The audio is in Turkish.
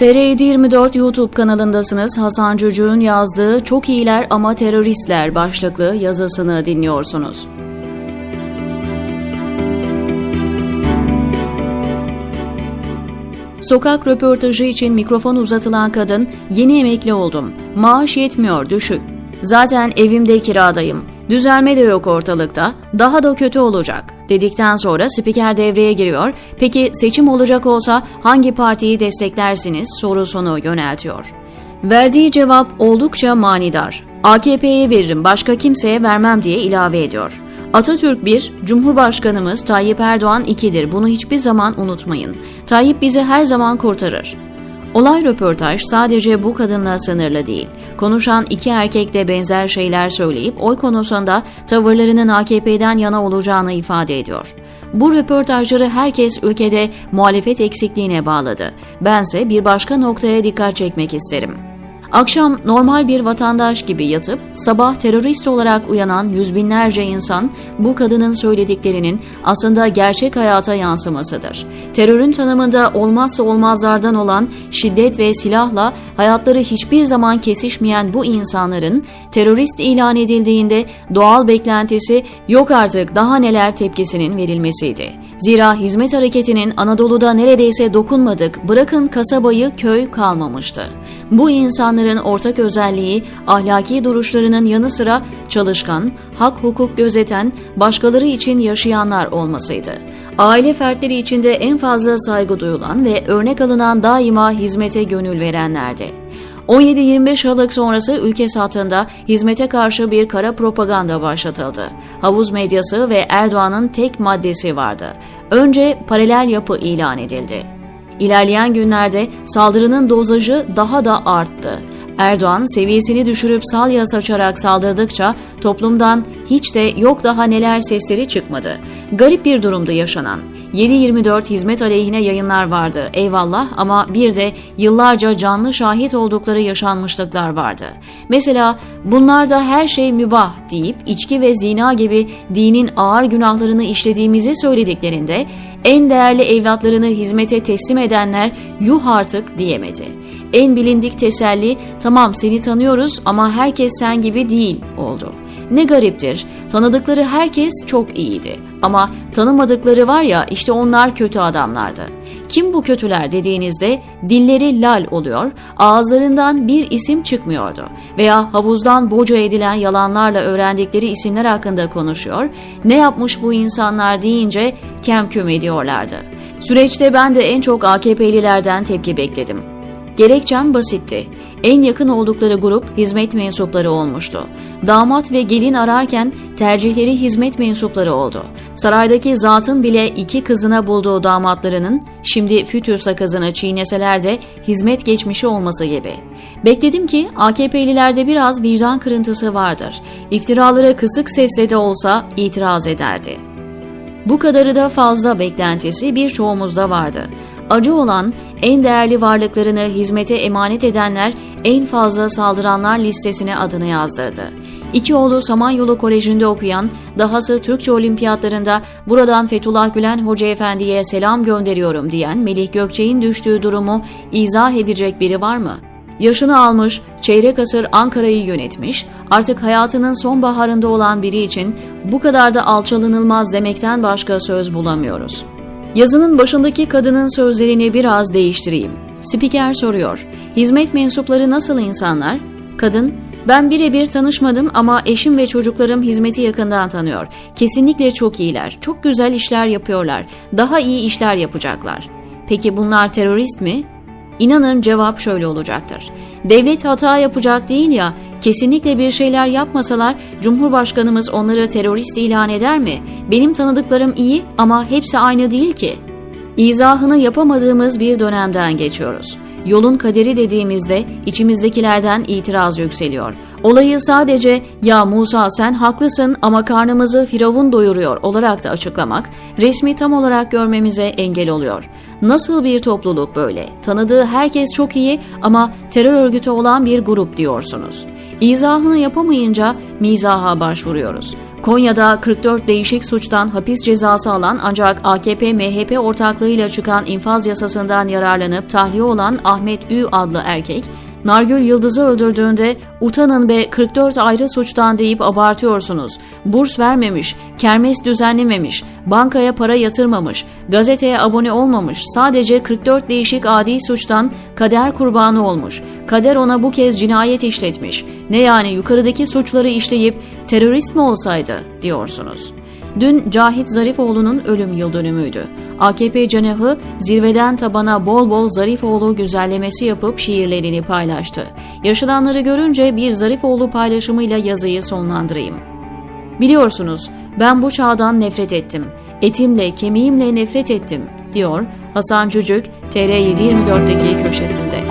TR724 YouTube kanalındasınız. Hasan Cücü'nün yazdığı Çok iyiler ama teröristler başlıklı yazısını dinliyorsunuz. Sokak röportajı için mikrofon uzatılan kadın, yeni emekli oldum. Maaş yetmiyor, düşük. Zaten evimde kiradayım. Düzelme de yok ortalıkta. Daha da kötü olacak. Dedikten sonra spiker devreye giriyor. Peki seçim olacak olsa hangi partiyi desteklersiniz sorusunu yöneltiyor. Verdiği cevap oldukça manidar. AKP'ye veririm, başka kimseye vermem diye ilave ediyor. Atatürk 1, Cumhurbaşkanımız Tayyip Erdoğan 2'dir. Bunu hiçbir zaman unutmayın. Tayyip bizi her zaman kurtarır. Olay röportaj sadece bu kadınla sınırlı değil. Konuşan iki erkek de benzer şeyler söyleyip oy konusunda tavırlarının AKP'den yana olacağını ifade ediyor. Bu röportajları herkes ülkede muhalefet eksikliğine bağladı. Bense bir başka noktaya dikkat çekmek isterim. Akşam normal bir vatandaş gibi yatıp sabah terörist olarak uyanan yüz binlerce insan bu kadının söylediklerinin aslında gerçek hayata yansımasıdır. Terörün tanımında olmazsa olmazlardan olan şiddet ve silahla hayatları hiçbir zaman kesişmeyen bu insanların terörist ilan edildiğinde doğal beklentisi yok artık daha neler tepkisinin verilmesiydi. Zira hizmet hareketinin Anadolu'da neredeyse dokunmadık, bırakın kasabayı, köy kalmamıştı. Bu insanların ortak özelliği ahlaki duruşlarının yanı sıra çalışkan, hak hukuk gözeten, başkaları için yaşayanlar olmasıydı. Aile fertleri içinde en fazla saygı duyulan ve örnek alınan daima hizmete gönül verenlerdi. 17-25 Aralık sonrası ülke satında hizmete karşı bir kara propaganda başlatıldı. Havuz medyası ve Erdoğan'ın tek maddesi vardı. Önce paralel yapı ilan edildi. İlerleyen günlerde saldırının dozajı daha da arttı. Erdoğan seviyesini düşürüp salya saçarak saldırdıkça toplumdan hiç de yok daha neler sesleri çıkmadı. Garip bir durumda yaşanan. 7-24 hizmet aleyhine yayınlar vardı eyvallah ama bir de yıllarca canlı şahit oldukları yaşanmışlıklar vardı. Mesela bunlarda her şey mübah deyip içki ve zina gibi dinin ağır günahlarını işlediğimizi söylediklerinde en değerli evlatlarını hizmete teslim edenler yuh artık diyemedi. En bilindik teselli tamam seni tanıyoruz ama herkes sen gibi değil oldu. Ne gariptir. Tanıdıkları herkes çok iyiydi. Ama tanımadıkları var ya işte onlar kötü adamlardı. Kim bu kötüler dediğinizde dilleri lal oluyor, ağızlarından bir isim çıkmıyordu veya havuzdan boca edilen yalanlarla öğrendikleri isimler hakkında konuşuyor, ne yapmış bu insanlar deyince kemküm ediyorlardı. Süreçte ben de en çok AKP'lilerden tepki bekledim. Gerekçem basitti. En yakın oldukları grup hizmet mensupları olmuştu. Damat ve gelin ararken tercihleri hizmet mensupları oldu. Saraydaki zatın bile iki kızına bulduğu damatlarının şimdi fütür sakızını çiğneseler de hizmet geçmişi olması gibi. Bekledim ki AKP'lilerde biraz vicdan kırıntısı vardır. İftiraları kısık sesle de olsa itiraz ederdi. Bu kadarı da fazla beklentisi birçoğumuzda vardı. Acı olan en değerli varlıklarını hizmete emanet edenler en fazla saldıranlar listesine adını yazdırdı. İki oğlu Samanyolu Koleji'nde okuyan, dahası Türkçe olimpiyatlarında buradan Fethullah Gülen Hoca Efendi'ye selam gönderiyorum diyen Melih Gökçe'nin düştüğü durumu izah edecek biri var mı? Yaşını almış, çeyrek asır Ankara'yı yönetmiş, artık hayatının sonbaharında olan biri için bu kadar da alçalanılmaz demekten başka söz bulamıyoruz. Yazının başındaki kadının sözlerini biraz değiştireyim. Spiker soruyor. Hizmet mensupları nasıl insanlar? Kadın, ben birebir tanışmadım ama eşim ve çocuklarım hizmeti yakından tanıyor. Kesinlikle çok iyiler, çok güzel işler yapıyorlar, daha iyi işler yapacaklar. Peki bunlar terörist mi? İnanın cevap şöyle olacaktır. Devlet hata yapacak değil ya, kesinlikle bir şeyler yapmasalar Cumhurbaşkanımız onları terörist ilan eder mi? Benim tanıdıklarım iyi ama hepsi aynı değil ki. İzahını yapamadığımız bir dönemden geçiyoruz. Yolun kaderi dediğimizde içimizdekilerden itiraz yükseliyor. Olayı sadece ya Musa sen haklısın ama karnımızı Firavun doyuruyor olarak da açıklamak resmi tam olarak görmemize engel oluyor. Nasıl bir topluluk böyle? Tanıdığı herkes çok iyi ama terör örgütü olan bir grup diyorsunuz. İzahını yapamayınca mizaha başvuruyoruz. Konya'da 44 değişik suçtan hapis cezası alan ancak AKP-MHP ortaklığıyla çıkan infaz yasasından yararlanıp tahliye olan Ahmet Ü adlı erkek, Nargül Yıldız'ı öldürdüğünde utanın be 44 ayrı suçtan deyip abartıyorsunuz. Burs vermemiş, kermes düzenlememiş, bankaya para yatırmamış, gazeteye abone olmamış, sadece 44 değişik adi suçtan kader kurbanı olmuş. Kader ona bu kez cinayet işletmiş. Ne yani yukarıdaki suçları işleyip terörist mi olsaydı diyorsunuz. Dün Cahit Zarifoğlu'nun ölüm yıl dönümüydü. AKP cenahı zirveden tabana bol bol Zarifoğlu güzellemesi yapıp şiirlerini paylaştı. Yaşananları görünce bir Zarifoğlu paylaşımıyla yazıyı sonlandırayım. Biliyorsunuz ben bu çağdan nefret ettim. Etimle kemiğimle nefret ettim diyor Hasan Cücük TR724'deki köşesinde.